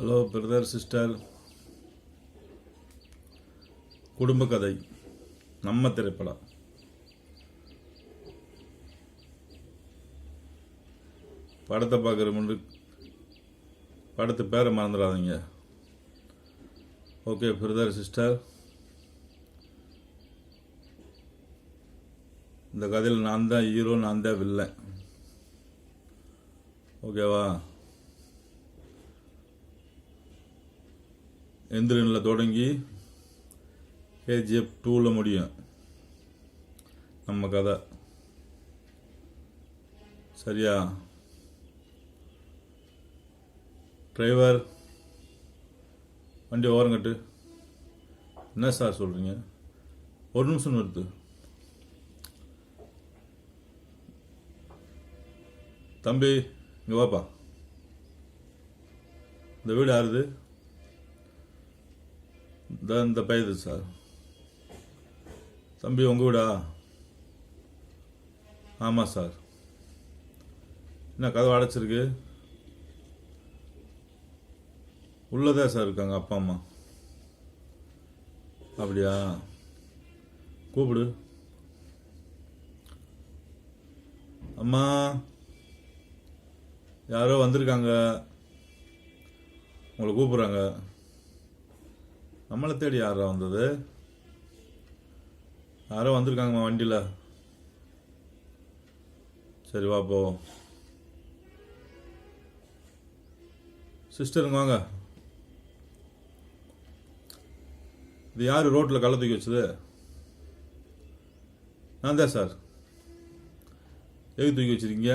Hello brother sister குடும்ப கதை. நம்ம திரைப்படம். படத்தை பார்க்குற முன்னு படத்து பேரை மறந்துடாதீங்க. ஓகே பிரதர் சிஸ்டர் இந்த கதையில் நான் தான் ஹீரோ நான் தான் வில்லன் ஓகேவா எந்திரனில் தொடங்கி கேஜிஎஃப் டூவில் முடியும். நம்ம கதை. சரியா? டிரைவர் வண்டி ஓரங்கட்டு என்ன சார் சொல்கிறீங்க ஒரு நிமிஷம் நிறுத்து. தம்பி இங்கே வாப்பா. இந்த வீடு யாருது? இந்த இந்த பயது சார் தம்பி உங்கள் வீடா ஆமாம் சார் என்ன கதவு அடைச்சிருக்கு உள்ளதே சார் இருக்காங்க அப்பா அம்மா அப்படியா கூப்பிடு அம்மா யாரோ வந்திருக்காங்க உங்களை கூப்பிட்றாங்க நம்மளை தேடி யாரா வந்தது? யாரோ வந்திருக்காங்கம்மா வண்டியில். சரி வா போ சிஸ்டருங்க வாங்க. இது யார் ரோட்டில் கள்ள தூக்கி வச்சது? நான் தான் சார். எது தூக்கி வச்சிருக்கீங்க?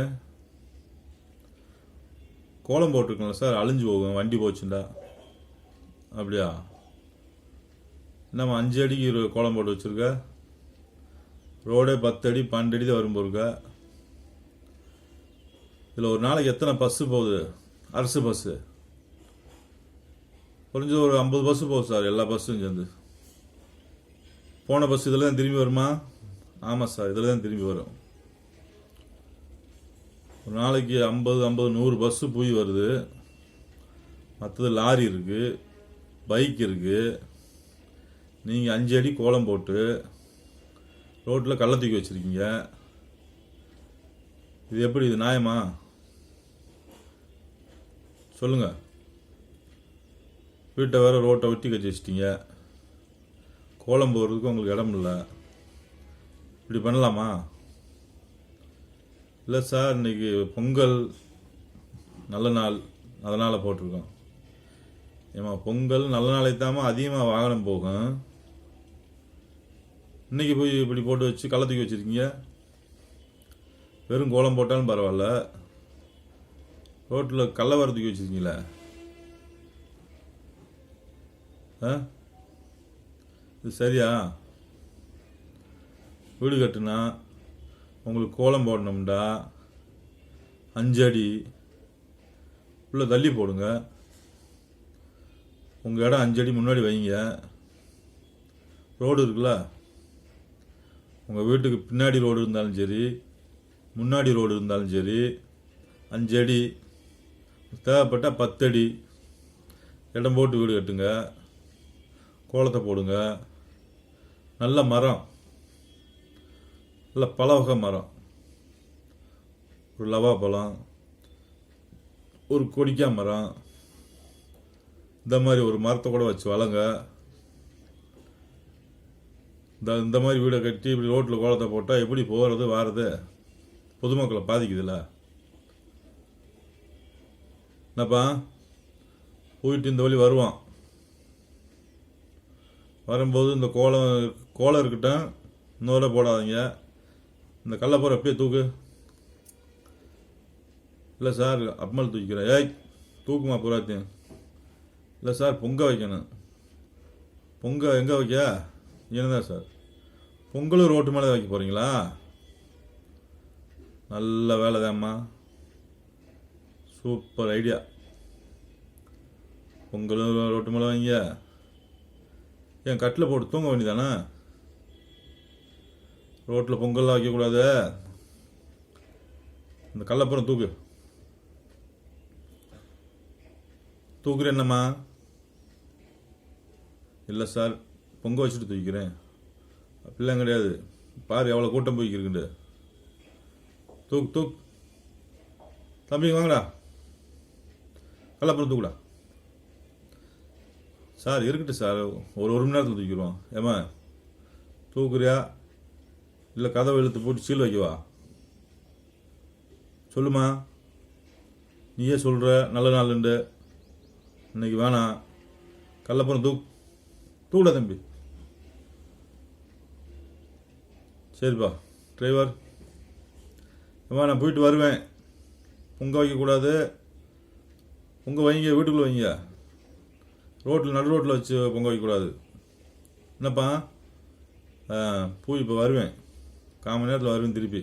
கோலம் போட்டிருக்கோம்ல சார். அழிஞ்சு போகும். வண்டி போச்சுண்டா. அப்படியா? என்னம்மா அஞ்சு அடிக்கு இரு- கோலம் போட்டு வச்சுருக்க. ரோடே பத்து அடி பன்னெண்டு அடி தான் வரும்போருக்க இதில் ஒரு நாளைக்கு எத்தனை பஸ்ஸு போகுது? அரசு பஸ்ஸு குறைஞ்சது ஒரு ஐம்பது பஸ்ஸு போகுது சார் எல்லா பஸ்ஸும் சேர்ந்து. போன பஸ் இதில் தான் திரும்பி வருமா? ஆமாம் சார் இதில் தான் திரும்பி வரும். ஒரு நாளைக்கு ஐம்பது ஐம்பது நூறு பஸ்ஸு போய் வருது. மற்றது லாரி இருக்குது பைக் இருக்குது நீங்கள் அஞ்சு அடி கோலம் போட்டு ரோட்டில் கள்ள தூக்கி வச்சுருக்கீங்க. இது எப்படி இது நியாயமா? சொல்லுங்க. வீட்டை வேற ரோட்டை ஒட்டி கட்டி வச்சிட்டீங்க. கோலம் போடுறதுக்கு உங்களுக்கு இடம் இல்லை. இப்படி பண்ணலாமா? இல்லை சார் இன்னைக்கு பொங்கல் நல்ல நாள் அதனால் போட்டிருக்கோம். ஏம்மா பொங்கல் நல்ல நாளைக்கு தாமா அதிகமாக வாகனம் போகும். இன்றைக்கி போய் இப்படி போட்டு வச்சு கள்ளத்துக்கு வச்சுருக்கீங்க? வெறும் கோலம் போட்டாலும் பரவாயில்ல. ரோட்டில் கள்ள வரத்துக்கு வச்சுருக்கீங்களே? ஆ? இது சரியா? வீடு கட்டுனா உங்களுக்கு கோலம் போடணும்டா. அஞ்சு அடி. உள்ளே தள்ளி போடுங்க. உங்கள் இடம் அஞ்சு அடி முன்னாடி வைங்க. ரோடு இருக்குல்ல? உங்கள் வீட்டுக்கு பின்னாடி ரோடு இருந்தாலும் சரி முன்னாடி ரோடு இருந்தாலும் சரி அஞ்சடி தேவைப்பட்டால் பத்தடி இடம் போட்டு வீடு கட்டுங்க கோலத்தை போடுங்க. நல்ல மரம். நல்ல பல வகை மரம். ஒரு லவா பழம் ஒரு கொடிக்கா மரம். இந்த மாதிரி ஒரு மரத்தை கூட வச்சு வளங்க இந்த இந்த மாதிரி வீடை கட்டி இப்படி ரோட்டில் கோலத்தை போட்டால் எப்படி போகிறது வாரது? பொதுமக்களை பாதிக்குதுல்ல என்னப்பா? போயிட்டு இந்த வழி வருவான். வரும்போது இந்த கோலம் கோலம் இருக்கட்டும் இன்னொரு போடாதீங்க. இந்த கள்ளப்போரை அப்படியே தூக்கு. இல்லை சார் அப்மல் தூக்கிக்கிறேன் ஏய் தூக்குமா பூராத்தையும்? இல்லை சார் பொங்க வைக்கணும். பொங்க எங்கே வைக்க? என்னதான் சார். பொங்கலும் ரோட்டு மேலே வைக்க போகிறீங்களா நல்ல வேலை தான்மா சூப்பர் ஐடியா. பொங்கலும் ரோட்டு மேலே வைங்க. ஏன் கட்டில் போட்டு தூங்க வேண்டியதானே? ரோட்டில் பொங்கல்லாம் வைக்கக்கூடாது. இந்த கள்ளப்புறம் தூக்கு. தூக்குறேன் என்னம்மா. இல்லை சார் பொங்க வச்சுட்டு தூக்கிறேன் அப்படிலாம் கிடையாது. பாரு எவ்வளோ கூட்டம் போய்க்கிருக்குண்டு. தூக்கு தூக். தம்பி வாங்கடா. கள்ளப்புறம் தூக்குடா சார் இருக்கட்டும் சார். ஒரு ஒரு மணி நேரத்தில் தூக்கிடுவோம். ஏம்மா தூக்குறியா? இல்லை கதவை இழுத்து போட்டு சீல் வைக்கவா? சொல்லுமா. நீயே சொல்கிற நல்ல நாளுண்டு. இன்னைக்கு வேணாம். கள்ளப்புறம் தூக். தூக்குடா தம்பி. சரிப்பா. டிரைவர் அம்மா நான் போயிட்டு வருவேன். பொங்க வைக்கக்கூடாது. பொங்க வைங்க வீட்டுக்குள்ளே வைங்க. ரோட்டில் நடு ரோட்டில் வச்சு பொங்க வைக்கக்கூடாது. என்னப்பா? போய் இப்போ வருவேன். கால் மணி நேரத்தில் வருவேன் திருப்பி.